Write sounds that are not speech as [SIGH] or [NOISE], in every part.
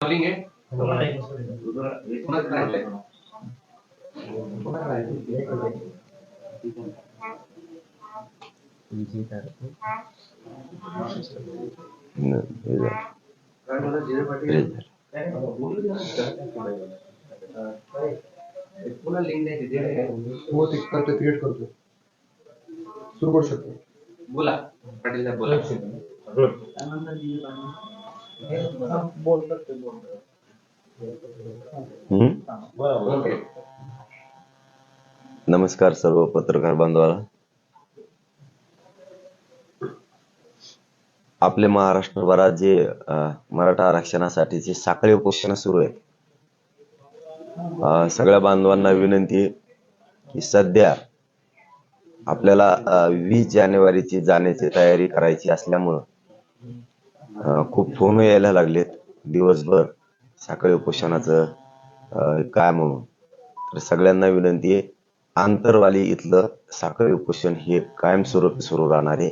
Travelling आहे पुण्यात राहिलंय. काय मला जिरे पाटील पुन्हा लिंक नाही तिथे हो। ते करतो क्रिएट करतो। सुरू करू शकतो बोला पाटील साहेब बोला। नमस्कार सर्व पत्रकार बांधवाला. आपले महाराष्ट्रभरात जे मराठा आरक्षणासाठीचे साखळी उपोषण सुरू आहेत. सगळ्या बांधवांना विनंती की सध्या आपल्याला वीस जानेवारीची जाण्याची तयारी करायची असल्यामुळं खूप फोन यायला लागलेत. दिवसभर साखळी उपोषणाचं काय म्हणून तर सगळ्यांना विनंती आहे आंतरवाली इथलं साखळी उपोषण हे कायमस्वरूपी सुरू राहणार आहे.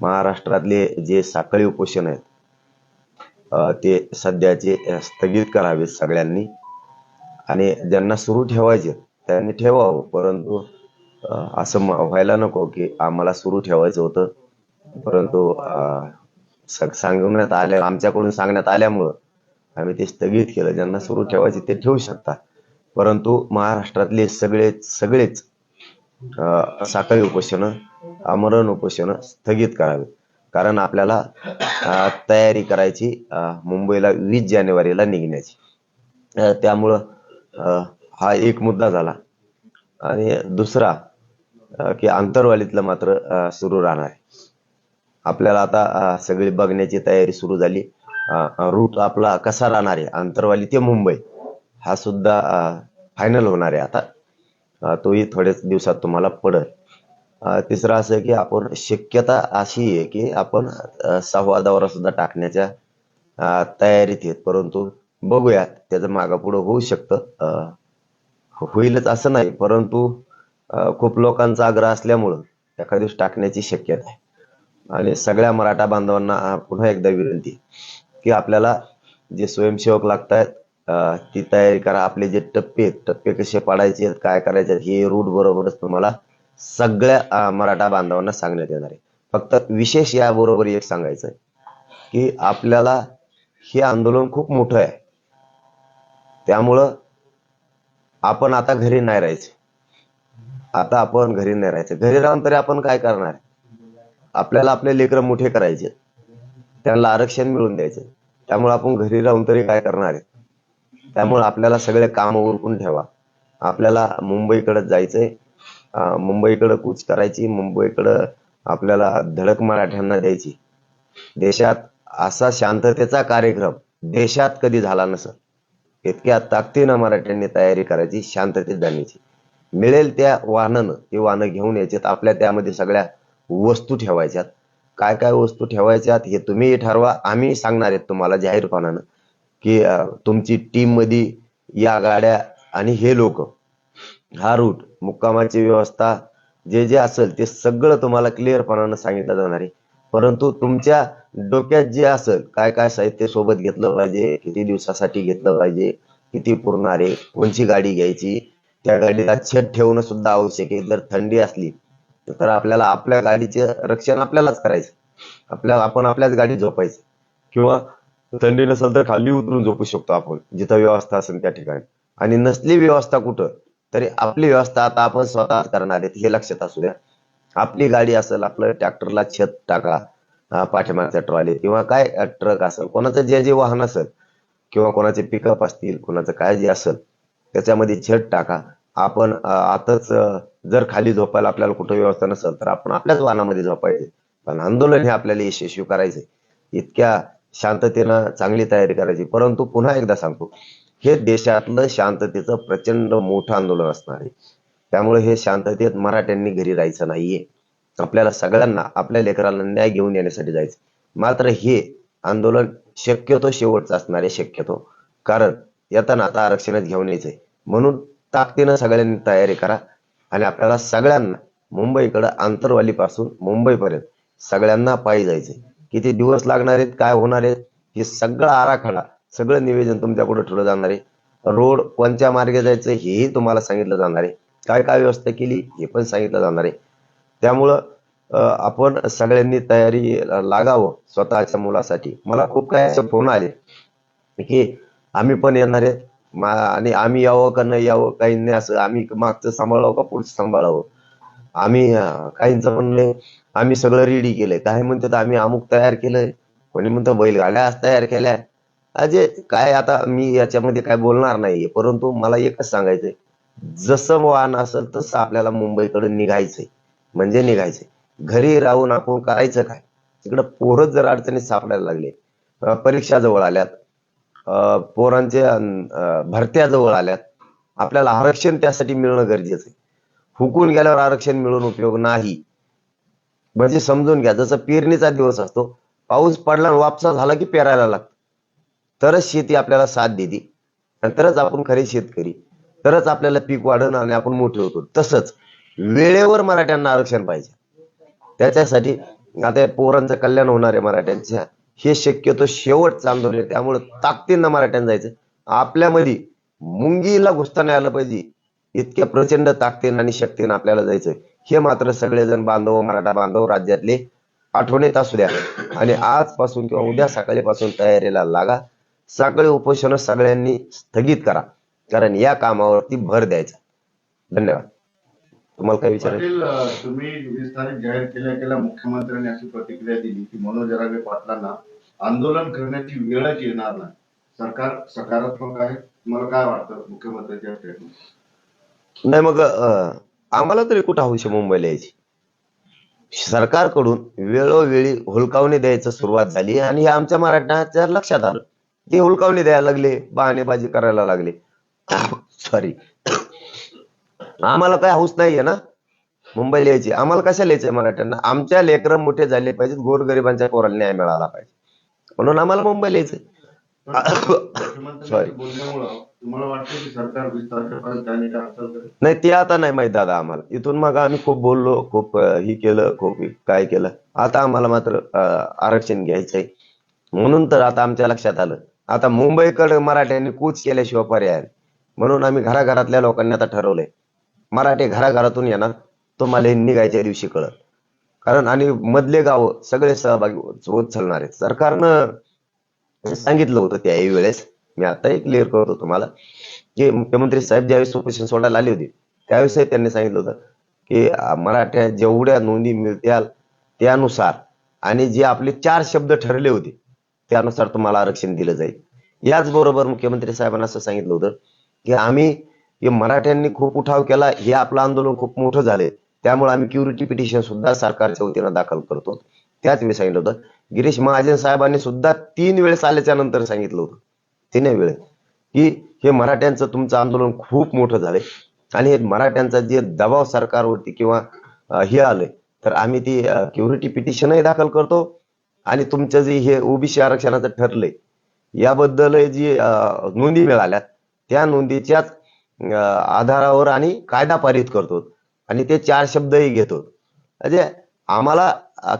महाराष्ट्रातले जे साखळी उपोषण आहेत ते सध्याचे स्थगित करावेत सगळ्यांनी. आणि ज्यांना सुरू ठेवायचे त्यांनी ठेवावं. परंतु असं व्हायला नको की आम्हाला सुरू ठेवायचं होतं. परंतु सांगण्यात आल्या आमच्याकडून सांगण्यात आल्यामुळं आम्ही ते स्थगित केलं. ज्यांना सुरू ठेवायचे ते ठेवू शकता. परंतु महाराष्ट्रातले सगळे सगळेच अं, साखळी उपोषण आमरण उपोषण स्थगित करावे. कारण आपल्याला तयारी करायची मुंबईला वीस जानेवारीला निघण्याची. त्यामुळं हा एक मुद्दा झाला. आणि दुसरा की आंतरवालीतलं मात्र सुरू राहणार आहे. आपल्याला आता सगळी बघण्याची तयारी सुरू झाली. रूट आपला कसा राहणार आहे? आंतरवाली ते मुंबई. हा सुद्धा फायनल होणार आहे आता. तोही थोड्याच दिवसात तुम्हाला पडल. तिसरं असं की आपण शक्यता अशी आहे की आपण अं, दौरा सुद्धा टाकण्याच्या तयारीत आहेत. परंतु बघूया त्याचं मागं पुढं होऊ शकतं. अं, होईलच असं नाही. परंतु खूप लोकांचा आग्रह असल्यामुळं एखाद्या दिवस टाकण्याची शक्यता आहे. आणि सगळ्या मराठा बांधवांना पुन्हा एकदा विनंती की आपल्याला जे स्वयंसेवक लागतायत ती तयारी करा. आपले जे टप्पे आहेत टप्पे कसे पाडायचे काय करायचे हे रूट बरोबरच तुम्हाला सगळ्या मराठा बांधवांना सांगण्यात येणार आहे. फक्त विशेष याबरोबर एक सांगायचं आहे की आपल्याला हे आंदोलन खूप मोठं आहे. त्यामुळं आपण आता घरी नाही राहायचं. आता आपण घरी नाही राहायचं. घरी राहून तरी आपण काय करणार? आपल्याला आपले लेकर मोठे करायचे. त्यांना आरक्षण मिळवून द्यायचे. त्यामुळे आपण घरी राहून तरी काय करणार आहे? त्यामुळे आपल्याला सगळे काम उरकून ठेवा. आपल्याला मुंबईकडे जायचंय. मुंबईकडे कूच करायची. मुंबईकडे आपल्याला धडक मराठ्यांना द्यायची. देशात असा शांततेचा कार्यक्रम देशात कधी झाला नसत इतक्या ताकदीनं मराठ्यांनी तयारी करायची शांततेत जाण्याची. मिळेल त्या वाहनानं ती वाहनं घेऊन यायच्यात आपल्या त्यामध्ये सगळ्या वस्तू ठेवायच्यात. काय काय वस्तू ठेवायच्यात हे तुम्ही ठरवा. आम्ही सांगणार आहेत तुम्हाला जाहीरपणानं की तुमची टीममध्ये या गाड्या आणि हे लोक. हा रूट मुक्कामाची व्यवस्था जे जे असेल ते सगळं तुम्हाला क्लिअरपणानं सांगितलं जाणार आहे. परंतु तुमच्या डोक्यात जे असेल काय काय साहित्य सोबत घेतलं पाहिजे किती दिवसासाठी घेतलं पाहिजे किती पुरणारे कोणची गाडी घ्यायची त्या गाडीला छत ठेवणं सुद्धा आवश्यक आहे. जर थंडी असली तर आपल्याला आपल्या गाडीचे रक्षण आपल्यालाच करायचं. आपल्या आपण आपल्याच गाडीत झोपायचं. किंवा थंडी नसेल तर खाली उतरून झोपू शकतो आपण जिथं व्यवस्था असेल त्या ठिकाणी. आणि नसली व्यवस्था कुठं तरी आपली व्यवस्था आता आपण स्वतः करणार आहेत हे लक्षात असू द्या. आपली गाडी असेल आपलं ट्रॅक्टरला छत टाका पाठीमागचा पाठीमागच्या ट्रॉली किंवा काय ट्रक असेल कोणाचं जे जे वाहन असेल किंवा कोणाचे पिकअप असतील कोणाचं काय जे असेल त्याच्यामध्ये छत टाका. आपण आताच जर खाली झोपायला आपल्याला कुठं व्यवस्था नसेल तर आपण आपल्याच वाहनामध्ये झोपायचे. पण आंदोलन हे आपल्याला यशस्वी करायचे. इतक्या शांततेनं चांगली तयारी करायची. परंतु पुन्हा एकदा सांगतो हे देशातलं शांततेचं प्रचंड मोठं आंदोलन असणार आहे. त्यामुळे हे शांततेत मराठ्यांनी घरी राहायचं नाहीये. आपल्याला सगळ्यांना आपल्या लेकराला न्याय घेऊन येण्यासाठी जायचं. मात्र हे आंदोलन शक्यतो शेवटचं असणार आहे शक्यतो. कारण येताना आता आरक्षणच घेऊन यायचंय. म्हणून ताकदीनं सगळ्यांनी तयारी करा. आणि आपल्याला सगळ्यांना मुंबईकडं आंतरवालीपासून मुंबईपर्यंत सगळ्यांना पायी जायचे किती दिवस लागणार आहेत काय होणार आहेत हे सगळं आराखडा सगळं निवेदन तुमच्याकडे ठेवलं जाणार आहे. रोड कोणत्या मार्गे जायचं हेही तुम्हाला सांगितलं जाणार आहे. काय काय व्यवस्था केली हे पण सांगितलं जाणार आहे. त्यामुळं आपण सगळ्यांनी तयारी लागावं स्वतःच्या मुलासाठी. मला खूप काय असे फोन आले. की आम्ही पण येणार आहे मा- आणि आम्ही यावं का नाही यावं काही नाही असं आम्ही मागचं सांभाळावं का पुढचं सांभाळावं? आम्ही काहींचं म्हणणं आम्ही सगळं रेडी केलंय. काय म्हणतात आम्ही अमुक तयार केलंय. कोणी म्हणतं बैलगाड्या आज तयार केल्या. अजे काय आता मी याच्यामध्ये काय बोलणार नाहीये. परंतु मला एकच सांगायचंय. जसं वाहन असेल तसं आपल्याला मुंबईकडे निघायचंय. म्हणजे निघायचंय. घरी राहून आपण करायचं काय? तिकडं पोरच जर अडचणीत सापडायला लागले परीक्षा जवळ आल्यात पोरांच्या अं, भरत्या जवळ आल्यात. आपल्याला आरक्षण त्यासाठी मिळणं गरजेचं आहे. हुकून गेल्यावर आरक्षण मिळून उपयोग नाही. म्हणजे समजून घ्या जसं पेरणीचा दिवस असतो पाऊस पडला वापसा झाला की पेरायला लागतं. तरच शेती आपल्याला साथ देते. आणि तरच आपण खरे शेतकरी. तरच आपल्याला पीक वाढणं आणि आपण मोठे होतो. तसंच वेळेवर मराठ्यांना आरक्षण पाहिजे. त्याच्यासाठी आता पोरांचं कल्याण होणार आहे मराठ्यांच्या. हे शक्यतो शेवटचं आंदोलन आहे त्यामुळे ताकदीनं मराठ्यांना जायचं. आपल्यामध्ये मुंगीला घुसता नाही आलं पाहिजे. इतक्या प्रचंड ताकदीनं आणि शक्तीनं आपल्याला जायचं हे मात्र सगळेजण बांधव मराठा बांधव राज्यातले आठवणीत असू द्या. आणि आजपासून किंवा उद्या सकाळीपासून तयारीला लागा. सकाळी उपोषण सगळ्यांनी स्थगित करा. कारण या कामावरती भर द्यायचा. धन्यवाद. तुम्हाला काय विचारायचं? तुम्ही वीस तारीख जाहीर केल्या केल्या. मुख्यमंत्र्यांनी अशी प्रतिक्रिया दिली की मनोज जरांगे पाटलांना आंदोलन करण्याची वेळच येणार नाही. सरकार सकारात्मक आहे. तुम्हाला काय वाटतं मुख्यमंत्र्यांच्या स्टेटमेंट नाही मग आम्हाला तरी कुठं हौशी मुंबईला यायची? सरकारकडून वेळोवेळी हुलकावणी द्यायचं सुरुवात झाली आणि हे आमच्या मराठ्यांच्या लक्षात आलं. ते हुलकावणी द्यायला लागले बहाणेबाजी करायला लागले. सॉरी आम्हाला काय हौस नाहीये ना? मुंबईला यायची. आम्हाला कशाला यायचंय मराठ्यांना? आमच्या लेकरं मोठे झाले पाहिजेत गोरगरिबांच्या पोराला न्याय मिळाला पाहिजे. म्हणून आम्हाला मुंबईला तारखेपर्यंत काही नाही ते आता नाही माहीत दादा आम्हाला. इथून मग आम्ही खूप बोललो खूप ही केलं खूप काय केलं. आता आम्हाला मात्र आरक्षण घ्यायचंय. म्हणून तर आता आमच्या लक्षात आलं. आता मुंबईकडे मराठ्यांनी कूच केल्याशिवाय पर्याय. म्हणून आम्ही घराघरातल्या लोकांनी आता ठरवलंय. मराठी घराघरातून येणार. तुम्हाला हे निघायच्या दिवशी कळत कारण आणि मधले गाव सगळे सहभागी होत चालणार आहेत. सरकारनं सांगितलं होतं त्याही वेळेस. मी आता क्लिअर करतो तुम्हाला. की मुख्यमंत्री साहेब ज्यावेळेस उपोषण सोडायला आले होते त्यावेळेस त्यांनी सांगितलं होतं की मराठ्या जेवढ्या नोंदी मिळत्याल त्यानुसार आणि जे आपले चार शब्द ठरले होते त्यानुसार तुम्हाला आरक्षण दिलं जाईल. याचबरोबर मुख्यमंत्री साहेबांना असं सांगितलं होतं की आम्ही मराठ्यांनी खूप उठाव केला हे आपलं आंदोलन खूप मोठं झालंय. त्यामुळे आम्ही क्युरिटी पिटिशन सुद्धा सरकारच्या वतीनं दाखल करतो. त्याच मी सांगितलं होतं गिरीश महाजन साहेबांनी सुद्धा तीन वेळेस आल्याच्यानंतर सांगितलं होतं. तीन वेळेस. की हे मराठ्यांचं तुमचं आंदोलन खूप मोठं झालंय. आणि हे मराठ्यांचा जे दबाव सरकारवरती किंवा हे आलंय तर आम्ही ती क्युरिटी पिटिशनही दाखल करतो. आणि तुमचं जे हे ओबीसी आरक्षणाचं ठरलंय याबद्दल जी नोंदी मिळाल्या त्या नोंदीच्याच आधारावर आणि कायदा पारित करतो. आणि ते चार शब्दही घेतो. म्हणजे आम्हाला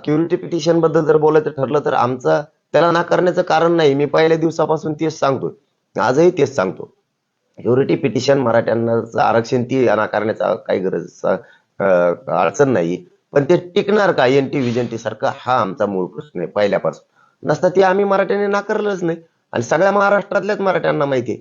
क्युरिटी पिटिशनबद्दल जर बोलायचं ठरलं तर आमचं त्याला नाकारण्याचं कारण नाही. मी पहिल्या दिवसापासून तेच सांगतोय आजही तेच सांगतो. क्युरिटी पिटिशन मराठ्यांना आरक्षण ती नाकारण्याचा काही गरज अडचण नाही. पण ते टिकणार का? एन टी व्हिजन सारखं हा आमचा मूळ प्रश्न आहे पहिल्यापासून. नसता ते आम्ही मराठ्यांनी नाकारलंच नाही. आणि सगळ्या महाराष्ट्रातल्याच मराठ्यांना माहिती आहे.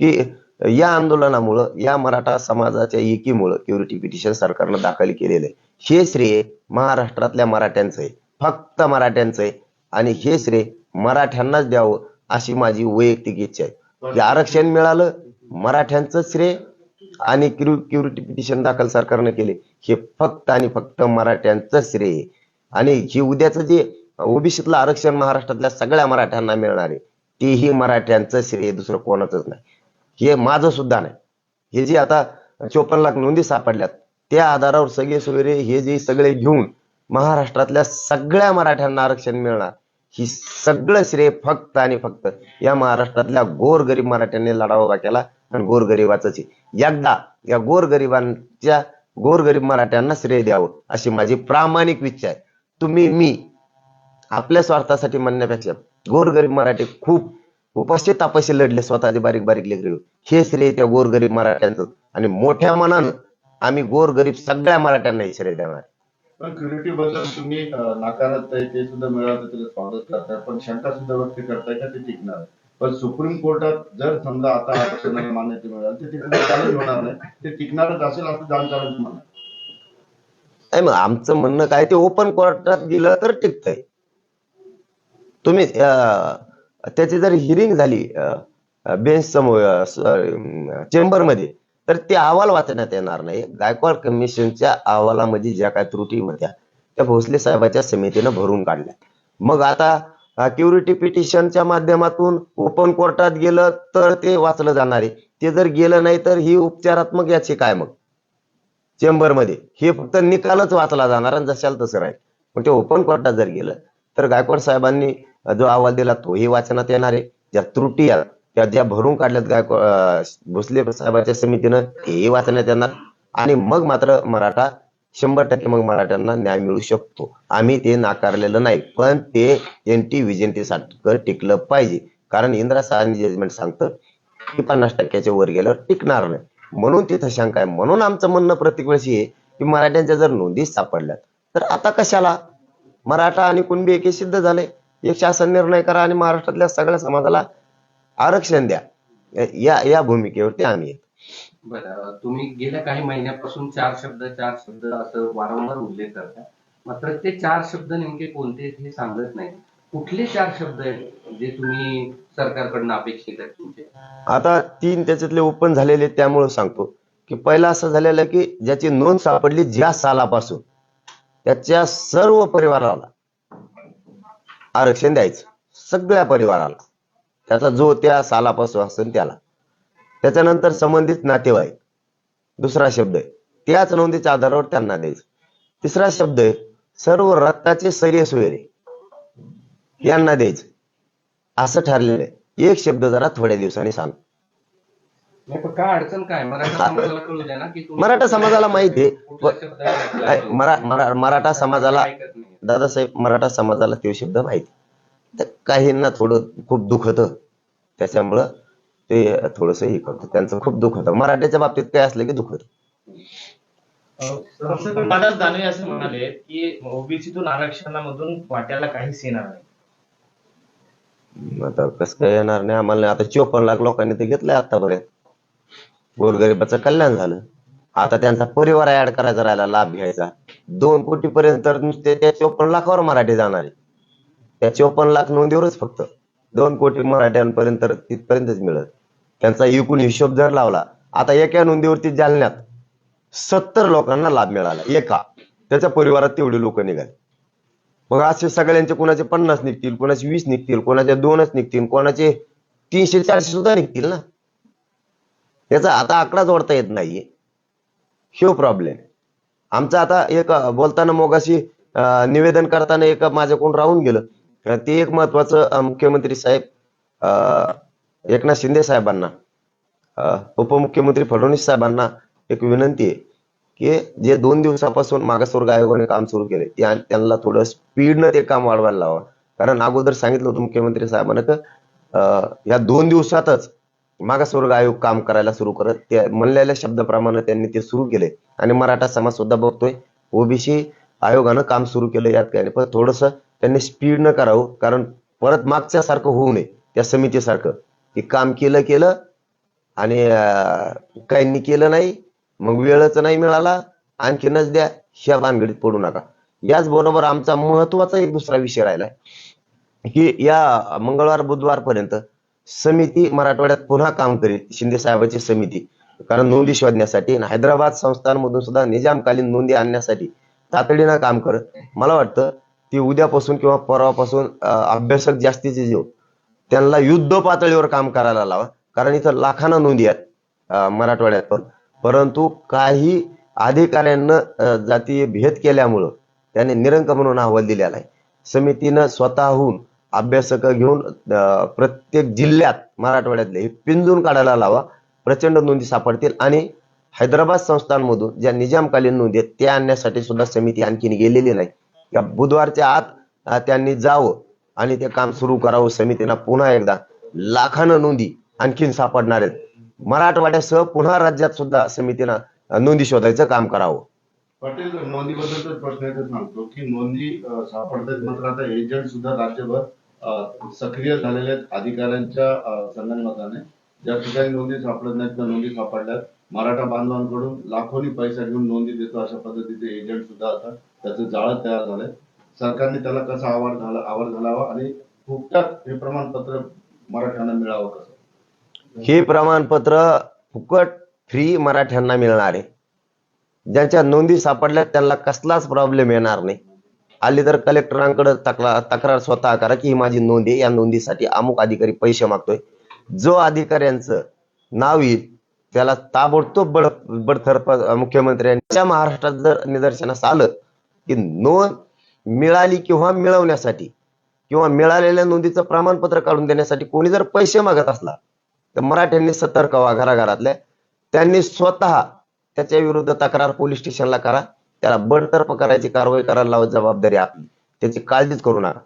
की या आंदोलनामुळं या मराठा समाजाच्या एकीमुळं क्युरिटी पिटिशन सरकारनं दाखल केलेलं आहे. हे श्रेय महाराष्ट्रातल्या मराठ्यांचं आहे. फक्त मराठ्यांचं आहे. आणि हे श्रेय मराठ्यांनाच द्यावं अशी माझी वैयक्तिक इच्छा आहे. आरक्षण मिळालं मराठ्यांचं श्रेय आणि क्युरिटी पिटिशन दाखल सरकारनं केले हे फक्त आणि फक्त मराठ्यांचं श्रेय. आणि हे उद्याचं जे ओबीसीतलं आरक्षण महाराष्ट्रातल्या सगळ्या मराठ्यांना मिळणार आहे तेही मराठ्यांचं श्रेय दुसरं कोणाचंच नाही. हे माझं सुद्धा नाही. हे जे आता चोपन्न लाख नोंदी सापडल्यात त्या आधारावर सगळे सुवेरे हे जे सगळे घेऊन महाराष्ट्रातल्या सगळ्या मराठ्यांना आरक्षण मिळणार ही सगळं श्रेय फक्त आणि फक्त या महाराष्ट्रातल्या गोरगरीब मराठ्यांनी लढा उभा केला आणि गोरगरिबाच एकदा या गोरगरिबांच्या गोरगरीब मराठ्यांना श्रेय द्यावं अशी माझी प्रामाणिक इच्छा आहे. तुम्ही मी आपल्या स्वार्थासाठी म्हणण्यापेक्षा गोरगरीब मराठी खूप उपाशी तापाशी लढले स्वतःचे बारीक बारीक लेकरे हे श्रेय त्या गोरगरीब मराठ्यांचं. आणि मोठ्या मनानं आम्ही गोरगरीब सगळ्या मराठ्यांना हे श्रेय देणार पण क्युरिटी बद्दल तुम्ही अं, नाकारत आहे ते सुद्धा मिळालं त्याला स्वागत करताय. पण शंका सुद्धा व्यक्त करताय का ते टिकणार आहे. पण सुप्रीम कोर्टात जर समजा आता आरक्षणाला मान्यता मिळाली तर तिकडे चालूच होणार नाही. ते टिकणारच असेल असं जाणकारांचं म्हणणं आहे. नाही मग आमचं म्हणणं काय ते ओपन कोर्टात गेलं तर टिकतंय. तुम्ही त्याची जर हिरिंग झाली बेंच समोर चेंबरमध्ये तर ते अहवाल वाचण्यात येणार नाही. गायकवाड कमिशनच्या अहवालामध्ये ज्या काय त्रुटी होत्या त्या भोसले साहेबाच्या समितीनं भरून काढल्या. मग आता क्युरिटी पिटिशनच्या माध्यमातून ओपन कोर्टात गेलं तर ते वाचलं जाणार आहे. ते जर गेलं नाही तर ही उपचारात्मक याची काय मग. चेंबरमध्ये हे फक्त निकालच वाचला जाणार आणि जशाल तसं राहील. मग ते ओपन कोर्टात जर गेलं तर गायकवाड साहेबांनी जो अहवाल दिला तोही वाचनात येणार आहे. ज्या त्रुटी त्या ज्या भरून काढल्यात गायकवाड भोसले साहेबांच्या समितीनं हेही वाचण्यात येणार. आणि मग मात्र मराठा शंभर टक्के मग मराठ्यांना न्याय मिळू शकतो. आम्ही ते नाकारलेलं नाही पण ते एन टी विजयंतीसाठी टिकलं पाहिजे. कारण इंदिरा सहानी जजमेंट सांगतं की पन्नास टक्क्याच्या वर गेल्यावर टिकणार नाही. म्हणून तिथं शंका आहे. म्हणून आमचं म्हणणं प्रत्येक वर्षी आहे की मराठ्यांच्या जर नोंदी सापडल्या तर आता कशाला? मराठा आणि कुणबी एके सिद्ध झाले. एक शासन निर्णय करा आणि महाराष्ट्रातल्या सगळ्या समाजाला आरक्षण द्या. या या भूमिकेवरती आम्ही. बरं तुम्ही गेल्या काही महिन्यापासून चार शब्द चार शब्द असं वारंवार उल्लेख करता. मात्र ते चार शब्द नेमके कोणते हे सांगत नाही. कुठले चार शब्द आहेत जे तुम्ही सरकारकडनं अपेक्षित आहेत तुमचे? आता तीन त्याच्यातले ओपन झालेले त्यामुळे सांगतो. की पहिला असं झालेलं की ज्याची नोंद सापडली ज्या सालापासून. त्याच्या सर्व परिवाराला. आरक्षण द्यायचं. सगळ्या परिवाराला. त्याचा जो त्या सालापासून असेल त्याला. त्याच्यानंतर संबंधित नातेवाईक. दुसरा शब्द आहे. त्याच नोंदीच्या आधारावर त्यांना द्यायचं. तिसरा शब्द आहे सर्व रक्ताचे सैर्य सोयरे यांना द्यायचं. असं ठरलेलं आहे. एक शब्द जरा थोड्या दिवसांनी सांग. नाही पण काय अडचण काय? मराठा समाजाला माहिती आहे. मराठा समाजाला. दादासाहेब मराठा समाजाला ते शब्द माहिती. तर काहींना थोडं खूप दुखत त्याच्यामुळं ते थोडस हे करतो त्यांचं खूप दुख होतं. मराठ्याच्या बाबतीत काय असलं की दुखत मानस दानवे असे म्हणाले की ओबीसीतून आरक्षणामधून वाट्याला काहीच येणार नाही. आता कसं काय येणार नाही. आम्हाला आता चोपन्न लाख लोकांनी ते घेतलंय आतापर्यंत. गोरगरिबाचं कल्याण झालं. आता त्यांचा परिवार ऍड करायचा राहिला लाभ घ्यायचा. दोन कोटी पर्यंत नुसते त्या चोपन्न लाखावर मराठी जाणार आहे. त्या चोपन्न लाख नोंदीवरच फक्त. दोन कोटी मराठ्यांपर्यंत तिथपर्यंतच मिळत त्यांचा एकूण हिशोब जर लावला आता एका नोंदीवरती जालन्यात सत्तर लोकांना लाभ मिळाला एका. त्याच्या परिवारात तेवढे लोक निघाले. मग असे सगळ्यांचे कोणाचे पन्नास निघतील कोणाचे वीस निघतील कोणाचे दोनच निघतील कोणाचे तीनशे चारशे सुद्धा निघतील ना? त्याचा आता आकडा जोडता येत नाहीये. हे प्रॉब्लेम आमचं आता एक बोलताना मोगाशी निवेदन करताना एक माझ्याकडून राहून गेलं. ते एक महत्वाचं मुख्यमंत्री साहेब अं, एकनाथ शिंदे साहेबांना उपमुख्यमंत्री फडणवीस साहेबांना एक विनंती आहे की जे दोन दिवसापासून मागासवर्ग आयोगाने काम सुरू केले त्या त्यांना थोडं स्पीडनं ते काम वाढवायला लावा. कारण अगोदर सांगितलं होतं मुख्यमंत्री साहेबांना की या दोन दिवसातच मागासवर्ग आयोग काम करायला सुरू करत त्या म्हणलेल्या शब्दाप्रमाणे त्यांनी ते सुरू केले. आणि मराठा समाज सुद्धा बघतोय ओबीसी आयोगानं काम सुरू केलं यात काय नाही. पण थोडस त्यांनी स्पीड न करावं कारण परत मागच्या सारखं होऊ नये त्या समितीसारखं की काम केलं केलं आणि काहींनी केलं नाही मग वेळच नाही मिळाला आणखीनच द्या ह्या भानगडीत पडू नका. याच बरोबर आमचा महत्त्वाचा एक दुसरा विषय राहिला की या मंगळवार बुधवार पर्यंत समिती मराठवाड्यात पुन्हा काम करेल शिंदे साहेबांची समिती. कारण नोंदी शोधण्यासाठी आणि हैदराबाद संस्थांमधून सुद्धा निजामकालीन नोंदी आणण्यासाठी तातडीनं काम कर. मला वाटतं ती उद्यापासून किंवा परवापासून अभ्यासक जास्तीचे जे त्यांना युद्ध पातळीवर काम करायला लावा. कारण इथं लाखांना नोंदी आहेत मराठवाड्यात पण. परंतु काही अधिकाऱ्यांना जातीय भेद केल्यामुळं त्याने निरंक म्हणून अहवाल दिलेला आहे. समितीनं स्वतःहून अभ्यासक घेऊन प्रत्येक जिल्ह्यात मराठवाड्यातले हे पिंजून काढायला लावा. प्रचंड नोंदी सापडतील आणि हैदराबाद संस्थांमधून ज्या निजामकालीन नोंदी आहेत त्या आणण्यासाठी सुद्धा समिती आणखीन गेलेली नाही. या बुधवारच्या आत त्यांनी जावं आणि ते काम सुरू करावं. समितीनं पुन्हा एकदा लाखानं नोंदी आणखीन सापडणार आहेत. मराठवाड्यासह पुन्हा राज्यात सुद्धा समितीनं नोंदी शोधायचं काम करावं. पाटील नोंदीबद्दलच प्रश्न सांगतो की नोंदी सापडतात मात्र आता एजंट सुद्धा राज्यभर सक्रिय झालेले आहेत अधिकाऱ्यांच्या अं, ज्या ठिकाणी नोंदी सापडत नाहीत त्या नोंदी सापडल्यात. मराठा बांधवांकडून लाखोनी पैसा घेऊन नोंदी देतो अशा पद्धतीचे एजंट सुद्धा आता त्याचं जाळं तयार झालंय सरकारने त्याला कसा आवार झाला आवार घालावा आणि फुकटात हे प्रमाणपत्र मराठ्यांना मिळावं कसं? हे प्रमाणपत्र फुकट फ्री मराठ्यांना मिळणार आहे. ज्यांच्या नोंदी सापडल्या त्यांना कसलाच प्रॉब्लेम येणार नाही. आली तर कलेक्टरांकडे तक्रार तक्रार स्वतः करा की ही माझी नोंद आहे. या नोंदीसाठी अमुक अधिकारी पैसे मागतोय. जो अधिकाऱ्यांचं नाव येईल त्याला ताबडतोब बड बडतर्फ मुख्यमंत्र्यांच्या महाराष्ट्रात जर निदर्शनास आलं की नोंद मिळाली किंवा मिळवण्यासाठी किंवा मिळालेल्या नोंदीचं प्रमाणपत्र काढून देण्यासाठी कोणी जर पैसे मागत असला तर मराठ्यांनी सतर्क व्हा घराघरातल्या. त्यांनी स्वतः त्याच्या विरुद्ध तक्रार पोलीस स्टेशनला करा. त्याला बडतर्फ करायची कारवाई करायला लावत जबाबदारी आपली त्याची काळजीच करू नका.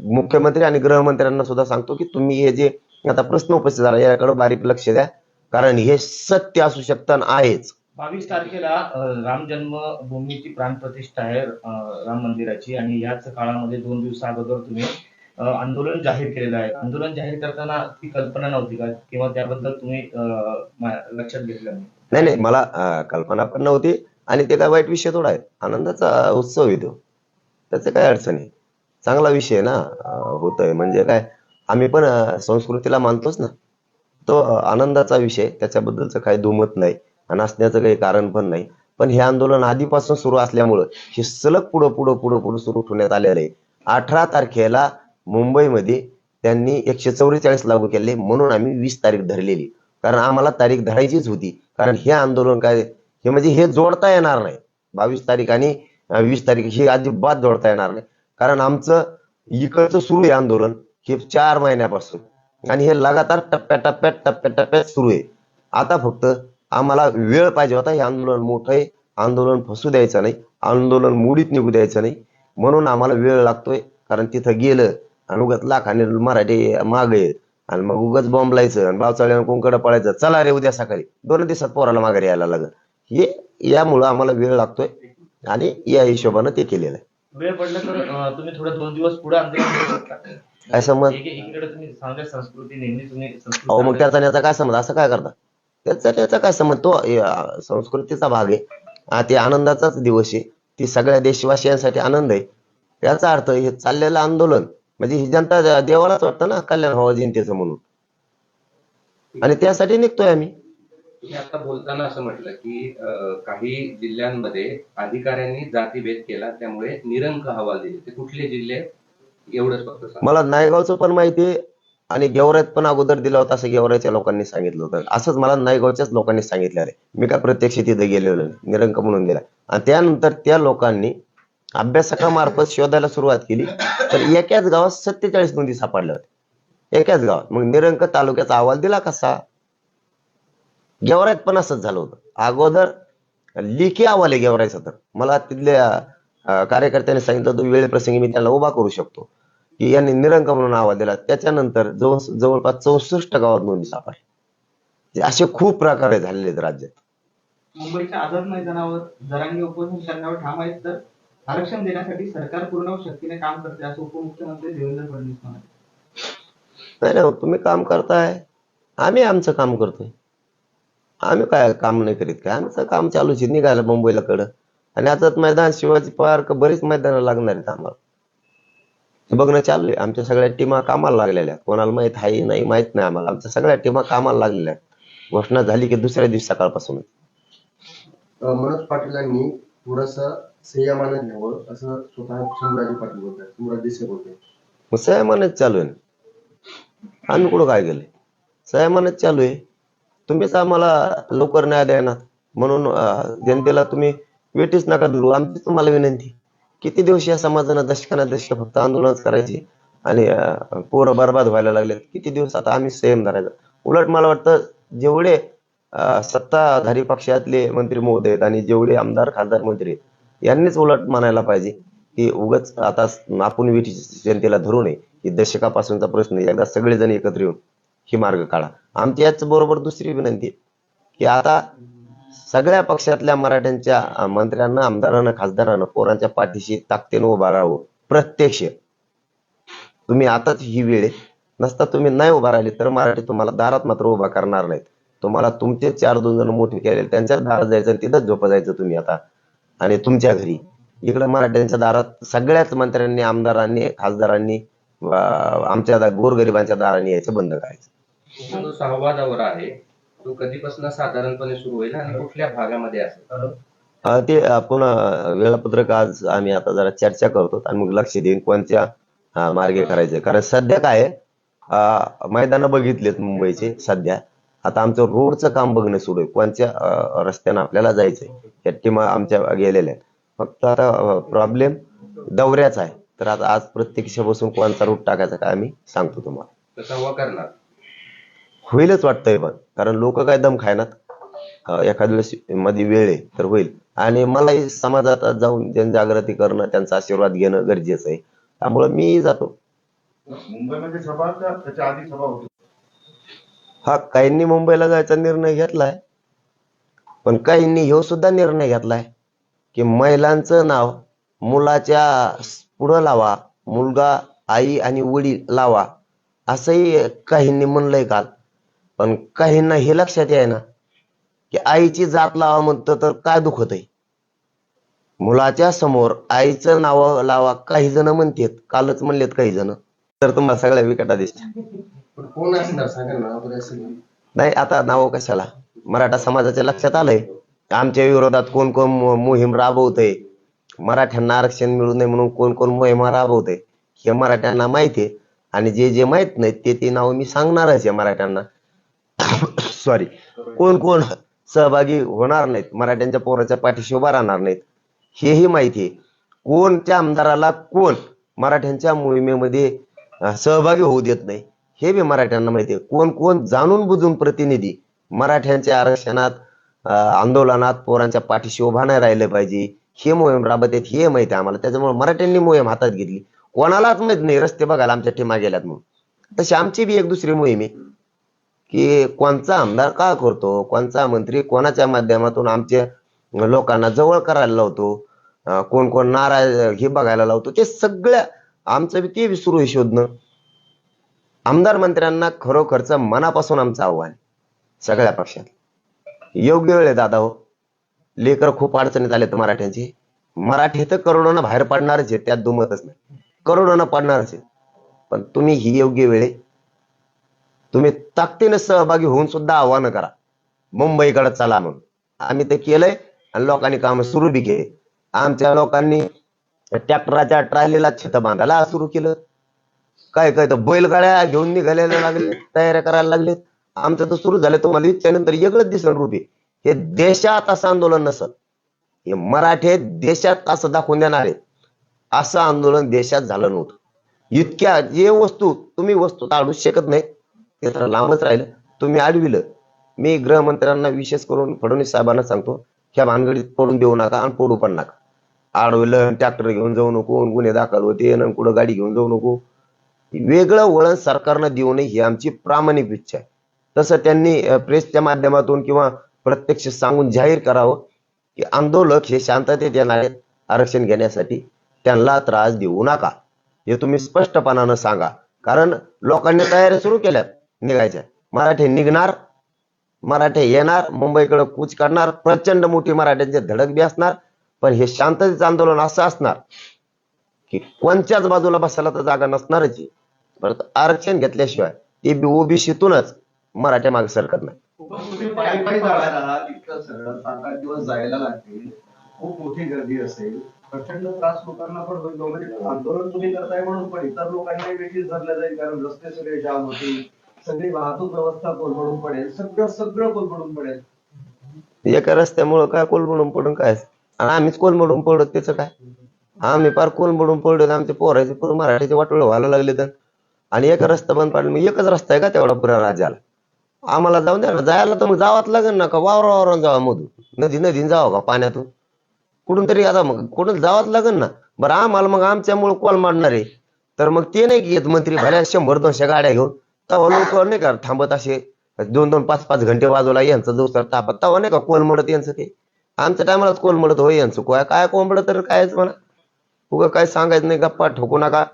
मुख्यमंत्री आणि गृहमंत्र्यांना सुद्धा सांगतो की तुम्ही हे जे आता प्रश्न उपस्थित झाला याकडे बारीक लक्ष द्या. कारण हे सत्य असू शकतं आहेच. बावीस तारखेला राम जन्मभूमीची प्राणप्रतिष्ठा आहे राम मंदिराची. आणि याच काळामध्ये दोन दिवसा अगोदर तुम्ही आंदोलन जाहीर केलेलं आहे. आंदोलन जाहीर करताना ती कल्पना नव्हती का? किंवा त्याबद्दल तुम्ही लक्षात घेतलं नाही? नाही मला कल्पना पण नव्हती. आणि ते काय वाईट विषय थोडा आहे. आनंदाचा उत्सव आहे तो. त्याचं काय अडचण आहे. चांगला विषय ना होतोय. म्हणजे काय आम्ही पण संस्कृतीला मानतोच ना. तो आनंदाचा विषय त्याच्याबद्दलचं काही दुमत नाही. आणि असण्याचं काही कारण पण नाही. पण हे आंदोलन आधीपासून सुरू असल्यामुळं हे सलग पुढं पुढं पुढं पुढं सुरू ठेवण्यात आलेलं आहे. अठरा तारखेला मुंबईमध्ये त्यांनी एकशे चौवेचाळीस लागू केले म्हणून आम्ही वीस तारीख धरलेली. कारण आम्हाला तारीख धरायचीच होती. कारण हे आंदोलन काय हे म्हणजे हे जोडता येणार नाही. बावीस तारीख आणि वीस तारीख ही अजिबात जोडता येणार नाही. कारण आमचं इकडचं सुरू आहे आंदोलन हे चार महिन्यापासून. आणि हे लगातार टप्प्याटप्प्यात टप्प्याटप्प्यात सुरू आहे. आता फक्त आम्हाला वेळ पाहिजे होता हे आंदोलन मोठं आहे. आंदोलन फसू द्यायचं नाही. आंदोलन मुडीत निघू द्यायचं नाही. म्हणून आम्हाला वेळ लागतोय. कारण तिथं गेलं आणि उगाच लाखाने मराठी मागे आणि मग उगाच बॉम्ब लायचं आणि बावचाळ्यानं कोणकडे पळायचं? चला रे उद्या सकाळी. दोन दिवसात पोराला माघारी यायला लागल. हे यामुळं आम्हाला वेळ लागतोय आणि या हिशोबानं ते केलेलं आहे. वेळ पडला तर अं, तुम्ही थोडं दोन दिवस पुढे काय समज एक- एकीकडे तुम्ही संस्कृती नेहमी तुम्ही संस्कृती अहो मग त्याचा आणि याचा काय समज असं काय करता? त्याचा आणि याचा काय समज तो अं, संस्कृतीचा भाग आहे. हा, ते आनंदाचाच दिवस आहे. ती सगळ्या देशवासियांसाठी आनंद आहे. याचा अर्थ हे चाललेलं आंदोलन म्हणजे ही जनता देवालाच वाटतं ना कल्याण व्हावं जनतेचं म्हणून. आणि त्यासाठी निघतोय आम्ही. तुम्ही आता बोलताना असं म्हटलं की काही जिल्ह्यांमध्ये अधिकाऱ्यांनी जातीभेद केला त्यामुळे निरंक अहवाल दिले. ते कुठले जिल्हे? एवढंच फक्त मला नायगावचं पण माहिती आणि गेवराईत पण अगोदर दिला होता असं गेवराईच्या लोकांनी सांगितलं होतं. असंच मला नायगावच्याच लोकांनी सांगितलं आहे. मी काय प्रत्यक्ष तिथे गेलेलो निरंक म्हणून दिला आणि त्यानंतर त्या लोकांनी अभ्यासकामार्फत शोधायला सुरुवात केली. तर एकाच गावात सत्तेचाळीस नोंदी सापडल्या होत्या. एकाच गावात. मग निरंक तालुक्याचा अहवाल दिला कसा? गेवराईत पण असंच झालं होतं. अगोदर लिखी अहवाल आहे गेवराईचा तर. मला तिथल्या कार्यकर्त्यांनी सांगितलं होतं वेळेप्रसंगी मी त्याला उभा करू शकतो. की यांनी निरंक म्हणून आवाज दिला. त्याच्यानंतर जवळ जवळपास चौसष्ट गावात नोंदी सापडल्या. असे खूप प्रकार झालेले आहेत राज्यात. मुंबईच्या आझाद मैदानावर जरांगी उपोषण करण्यावर ठाम आहेत तर आरक्षण देण्यासाठी सरकार पूर्ण शक्तीने काम करते असं उपमुख्यमंत्री देवेंद्र फडणवीस म्हणाले. नाही ना तुम्ही काम करताय. आम्ही आमचं काम करतोय. आम्ही काय काम नाही करीत काय? आमचं काम चालूच आहे निघायला मुंबईला कडं. आणि आता मैदान शिवाजी पार्क बरीच मैदानं लागणार आहेत आम्हाला. हे बघणं चालू आहे. आमच्या सगळ्या टीमा कामाला लागलेल्या कोणाला माहीत आहे नाही माहीत नाही आम्हाला. आमच्या सगळ्या टीमा कामाला लागलेल्या घोषणा झाली की दुसऱ्या दिवशी सकाळपासून. मनोज पाटीलांनी थोडस संयमानं घ्यावं असं स्वतः शंभूराजे पाटील बोलतात. देसाई बोलतात. संयमानच चालू आहे. आम्ही कुठं काय केलंय? संयमानच चालू आहे. तुम्हीच आम्हाला लवकर न्याय देणार म्हणून जनतेला तुम्ही वेटीच नका धरू. आमची तुम्हाला विनंती किती दिवस या समाजानं दशकाना दशक फक्त आंदोलनच करायची आणि पोरं बरबाद व्हायला लागले किती दिवस आता आम्ही संयम धरायचा? उलट मला वाटतं जेवढे सत्ताधारी पक्षातले मंत्री महोदय आहेत आणि जेवढे आमदार खासदार मंत्री आहेत यांनीच उलट म्हणायला पाहिजे की उगाच आता आपण वेटी जनतेला धरू नये. की दशकापासूनचा प्रश्न आहे. एकदा सगळेजण एकत्र येऊन ही मार्ग काढा. आमची याच बरोबर दुसरी विनंती की आता सगळ्या पक्षातल्या मराठ्यांच्या मंत्र्यांना आमदारांना खासदारांना पोरांच्या पाठीशी ताकदीनं उभा राहावं. प्रत्यक्ष. तुम्ही आताच ही वेळ आहे. नसता तुम्ही नाही उभा राहिले तर मराठी तुम्हाला दारात मात्र उभा करणार नाहीत. तुम्हाला तुमचे चार दोन जण मोठे केले त्यांच्या दारात जायचं आणि तिथंच झोपा जायचं तुम्ही आता. आणि तुमच्या घरी. इकडे मराठ्यांच्या दारात सगळ्याच मंत्र्यांनी आमदारांनी खासदारांनी आमच्या गोरगरिबांच्या दारांनी यायचं बंद करायचं. जो संवादावर आहे तो कधीपासून साधारणपणे सुरू होईल आणि कुठल्या भागामध्ये असेल? ते आपण वेळापत्रक आज आम्ही आता जरा चर्चा करतो आणि मग लक्ष देईन कोणत्या मार्गे करायचे. कारण सध्या काय मैदान बघितलेत मुंबईचे सध्या. आता आमचं रोडचं काम बघणं सुरू आहे. कोणत्या रस्त्यानं आपल्याला जायचंय या टीम आमच्या गेलेल्या फक्त आता प्रॉब्लेम दौऱ्याचा आहे. तर आता आज प्रत्यक्ष बसून कोणता रूट टाकायचा काय आम्ही सांगतो तुम्हाला. करणार. होईलच वाटतंय पण. कारण लोक काय दम खायनात. अं, एखाद्या वेळेस मध्ये वेळ आहे तर होईल. आणि मलाही समाजात जाऊन जनजागृती करणं त्यांचा आशीर्वाद घेणं गरजेचं आहे. त्यामुळे मी जातो. मुंबईमध्ये सभा का? त्याच्या आधी सभा होती? हा काहींनी मुंबईला जायचा निर्णय घेतलाय. पण काहींनी ह्यो सुद्धा निर्णय घेतलाय की महिलांचं नाव मुलाच्या पुढं लावा मुलगा आई आणि वडील लावा. असंही काहींनी म्हणलंय काल. पण काहींना हे लक्षात आहे ना की आईची जात लावा म्हणतं तर काय दुखत आहे मुलाच्या समोर आईचं नाव लावा काही जण म्हणतात कालच म्हणलेत काही जण. तर तुम्हाला सगळ्या विकटा असं नाही आता नाव कशाला? मराठा समाजाच्या लक्षात आलंय. आमच्या विरोधात कोण कोण मोहीम राबवतय? मराठ्यांना आरक्षण मिळू नये म्हणून कोण कोण मोहिमा राबवतय? हे मराठ्यांना माहिती आहे. आणि जे जे माहीत नाहीत ते ते नाव मी सांगणारच आहे मराठ्यांना. [COUGHS] सॉरी कोण कोण सहभागी होणार नाहीत मराठ्यांच्या पोराच्या पाठीशी उभा राहणार नाहीत हेही माहिती आहे. कोणत्या आमदाराला कोण मराठ्यांच्या मोहिमेमध्ये सहभागी होऊ देत नाही हे बी मराठ्यांना माहिती आहे. कोण कोण जाणून बुजून प्रतिनिधी मराठ्यांच्या आरक्षणात आंदोलनात पोरांच्या पाठीशी उभा नाही राहिले पाहिजे हे मोहीम राबत आहेत हे माहिती आहे आम्हाला. त्याच्यामुळे मराठ्यांनी मोहीम हातात घेतली. कोणालाच माहीत नाही रस्ते बघायला आमच्या टीमा गेल्यात म्हणून. तशी आमची बी एक दुसरी मोहीम आहे. की कोणचा आमदार का करतो? कोणचा मंत्री कोणाच्या माध्यमातून आमच्या लोकांना जवळ करायला लावतो? कोण कोण नाराज हे बघायला लावतो? ते सगळ्या आमचं ते बी सुरू आहे शोधणं. आमदार मंत्र्यांना खरोखरचं मनापासून आमचं आव्हान आहे. सगळ्या पक्षात. योग्य वेळ आहे दादा हो. लेकर खूप अडचणीत आले तर मराठ्यांचे. मराठी तर करोडोनं बाहेर पडणारच आहे त्यात दुमतच नाही. करोडोनं पडणारच आहे पण तुम्ही ही योग्य वेळ आहे. तुम्ही ताकदीने सहभागी होऊन सुद्धा आव्हानं करा. मुंबईकडे चला म्हणून. आम्ही ते केलंय आणि लोकांनी काम सुरू बी केले. आमच्या लोकांनी ट्रॅक्टराच्या ट्रायलीला छत बांधायला सुरू केलं. काय काय तर बैलगाड्या घेऊन निघायला लागले तयार करायला लागले. आमचं तर सुरू झालं. तुम्हाला इच्छानंतर वेगळंच दिसण रुपी हे देशात असं आंदोलन नसत हे मराठे देशात असं दाखवून देणार आहेत. असं आंदोलन देशात झालं नव्हतं. इतक्या जे वस्तू तुम्ही वस्तू काढू शकत नाही. ते तर लांबच राहिलं. तुम्ही अडविलं मी गृहमंत्र्यांना विशेष करून फडणवीस साहेबांना सांगतो ह्या भानगडीत पडून देऊ नका आणि पडू पण नका. अडवलं ट्रॅक्टर घेऊन जाऊ नको गुन्हे दाखल होते कुठं गाडी घेऊन जाऊ नको. वेगळं वळण सरकारनं देऊ नये ही आमची प्रामाणिक इच्छा आहे. तसं त्यांनी प्रेसच्या माध्यमातून किंवा प्रत्यक्ष सांगून जाहीर करावं की आंदोलक हे शांततेत येणार आहेत आरक्षण घेण्यासाठी. त्यांना त्रास देऊ नका. हे तुम्ही स्पष्टपणानं सांगा. कारण लोकांनी तयारी सुरू केल्यात. निघायचे. मराठे निघणार मराठे येणार मुंबईकडे कूच करणार प्रचंड मोठी मराठ्यांची धडक बी असणार पण हे शांततेचं आंदोलन असं असणार की कोणत्याच बाजूला बसायला तर जागा नसणारच परत आरक्षण घेतल्याशिवाय ते बी ओबीसीतूनच मराठ्या मागे सरकत नाही. दिवस जायला लागतील. खूप मोठी गर्दी असेल. प्रचंड त्रास लोकांना पण होईल. म्हणजे आंदोलन तुम्ही करताय म्हणून पण इतर लोकांनाही वेगळीच धरलं जाईल कारण रस्ते सगळे जाम होतील. सगळी वाहतूक व्यवस्था कोलमडून पडेल. सगळं सगळं कोलमडून पडेल. एका रस्त्यामुळं काय कोलमडून पडून काय? आणि आम्हीच कोलमडून पडत त्याचं काय? आम्ही फार कोलमडून पडलो आमचे पोराचे मराठीचे वाटोळ व्हायला लागले तर. आणि एक रस्ता बंद पाडला मग एकच रस्ता आहे का तेवढा पुरा राज्याला? आम्हाला जाऊन द्या ना जायला तर मग जावाच लागेल ना का? वावर वावरून जावा मधून. नदी नदीन जावं का पाण्यातून? कुठून तरी आता मग कुठून जावाच लागेल ना? बरं आम्हाला मग आमच्यामुळे कॉल मारणार आहे. तर मग ते नाही की येत मंत्री भल्या शंभर दोनशे गाड्या घेऊन तवा लोक नाही का थांबत असे. दोन दोन पाच पाच घंटे वाजवला यांचं जो सर तापत. तवा नाही का कोलमडत यांचं ते आमच्या टायमालाच कोलमडत होय यांचं. काय काय कोंबड तर कायच म्हणा. उगा काय सांगायचं नाही गप्पा ठोकू नका.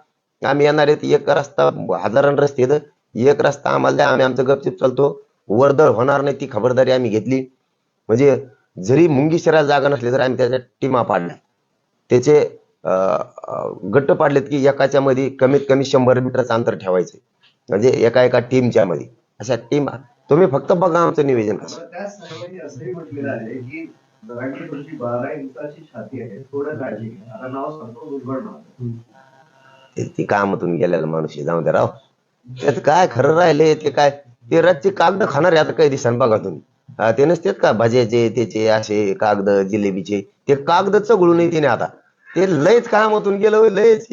आम्ही येणार आहेत एक रस्ता हजारान रस्ते एक रस्ता आम्हाला द्या आम्ही आमचं गपचिप चालतो. वर्दळ होणार नाही ती खबरदारी आम्ही घेतली. म्हणजे जरी मुंगी शहराला जागा नसली तर आम्ही त्याच्या टीमा पाडल्या. त्याचे अं, गट्ट पाडलेत की एकाच्या मध्ये कमीत कमी शंभर मीटरचं अंतर ठेवायचं. म्हणजे एका एका टीमच्या मध्ये अशा टीम तुम्ही फक्त बघा आमचं नियोजन कसं बारा इंचाची छाती आहे थोडं काळजी घ्या. नाव सांगतो ते कामातून गेलेला माणूस आहे, जाऊ दे राव. त्यात काय खरं राहिले ते काय? ते रातचे कागद खाणार आहे आता काही दिवसांनी बघा तुम्ही. ते नसतेत का? भज्याचे त्याचे असे कागद जिलेबीचे. ते कागद चगळू नाही तिने आता. ते लयच कामातून गेलं लयच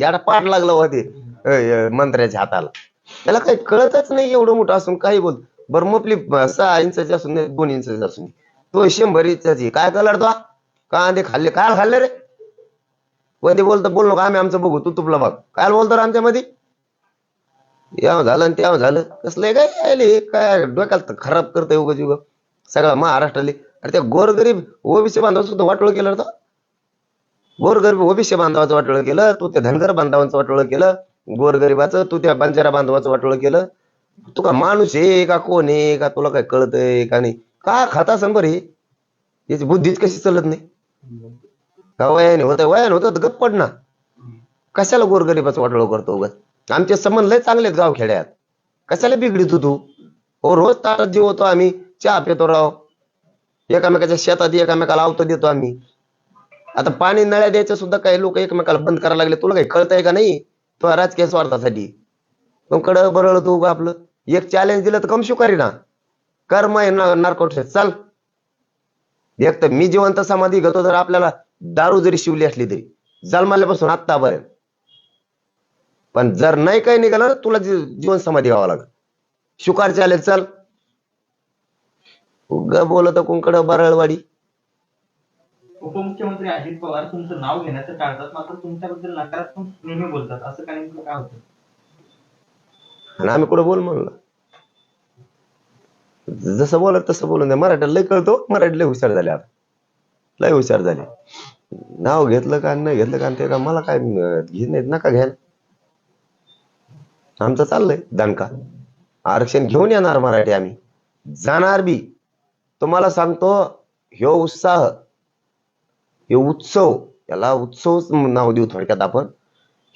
याडा पाठ लागला होता मंत्र्याच्या हाताला. त्याला काही कळतच नाही एवढं मोठं असून काही बोल. बरं सहा इंचाची असून दे, दोन इंचाची असून दे. तो शंभर इंचाची. काय कलर तो? कांदे खाल्ले. काय खाल्ले रे? मध्ये बोलतो बोल नको आम्ही आमचं बघू. तू तुपला बघ. काय बोलतो रे आमच्या मध्ये याव झालं आणि त्याव झालं. कसलं काय आले काय डोक्याला खराब करतंय उगाच उग सगळं महाराष्ट्राले. अरे त्या गोरगरीब ओबीसी बांधव सुद्धा वाटोळ केलं तर गोरगरीब ओबीसी बांधवाचं वाटोळ केलं तू त्या धनगर बांधवांचं वाटोळ केलं. गोरगरिबाचं तू त्या बंजारा बांधवाचं वाटोळ केलं. तू का माणूस आहे का? कोण आहे का? तुला काय कळतंय का नाही? का खाता असन बरे याची बुद्धीच कशी चालत नाही? का वयाने होत? वयाने होत तर गप्प पड ना. कशाला गोरगरिबाचं वाटोळ करतो ग आमचे संबंध लय चांगले आहेत गावखेड्यात. कशाला बिघडित तू हो रोज तारात जीव होतो आम्ही. चहा पितो राव. एकामेकाच्या शेतात एकामेकाला आवतो देतो आम्ही. आता पाणी नळ्या द्यायचं सुद्धा काही लोक एकमेकाला बंद करायला लागले. तुला काही कळतंय का नाही? तो राजकीय स्वार्थासाठी मग कड बरळ तू आपलं. एक चॅलेंज दिलं तर कम शुकारी ना. कर्म आहे नार्कोट चाल. एक तर मी जिवंत समाधी घेतो तर आपल्याला दारू जरी शिवली असली तरी. जन्माल्यापासून आत्तापर्यंत पण जर नाही काही निघालं तुला जीवन समाधी घ्यावं लागेल. शुकार चालेल चल. उग बोलत कुंकड बरळवाडी. उपमुख्यमंत्री अजित पवार तुमचं नाव घेण्याचं टाळतात मात्र तुमच्याबद्दल नकारात्मक नेहमी बोलतात. असं काय नेमकं काय होतं? आम्ही कुठं बोल म्हणलं? जसं बोलत तसं बोलून द्या. हो. मराठीला लय कळतो मराठी लय हुशार झाले आता. लय हुशार झाले. नाव घेतलं का नाही घेतलं का ते का मला काय घेत नाहीत. नका घ्यायला. आमचं चाललंय दणका. आरक्षण घेऊन येणार मराठी आम्ही. जाणार बी. तुम्हाला सांगतो ह्यो उत्साह हे उत्सव याला उत्सव नाव देऊ थोडक्यात आपण.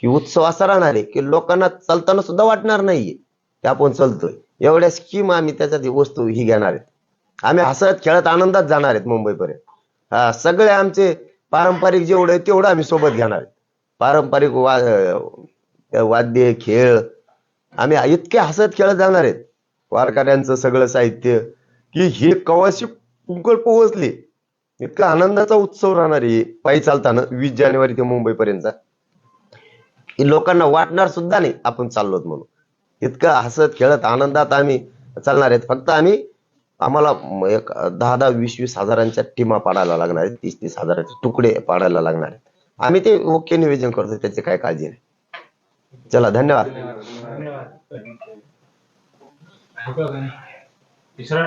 ही उत्सव असा राहणार आहे की लोकांना चालताना सुद्धा वाटणार नाहीये ते आपण चालतोय. एवढ्या स्कीम आम्ही त्याच्यात वस्तू ही घेणार आहेत. आम्ही हसत खेळत आनंदात जाणार आहेत मुंबईपर्यंत. हा सगळे आमचे पारंपरिक जेवढे तेवढं आम्ही सोबत घेणार आहेत. पारंपरिक वा वाद्य खेळ आम्ही इतके हसत खेळत जाणार आहेत. वारकऱ्यांचं सगळं साहित्य की हे कवाशी कुंकळ पोहोचली इतका आनंदाचा उत्सव राहणार आहे पायी चालताना वीस जानेवारी ते मुंबई पर्यंतचा लोकांना वाटणार सुद्धा नाही आपण चाललोत म्हणून इतकं हसत खेळत आनंदात आम्ही चालणार आहेत फक्त आम्ही आम्हाला एक दहा दहा वीस वीस हजारांच्या टीमा पाडायला लागणार आहेत तीस तीस हजाराचे तुकडे पाडायला लागणार आहेत आम्ही ते ओके नियोजन करतो त्याची काय काळजी नाही चला धन्यवाद धन्यवाद धन्यवाद तिसरा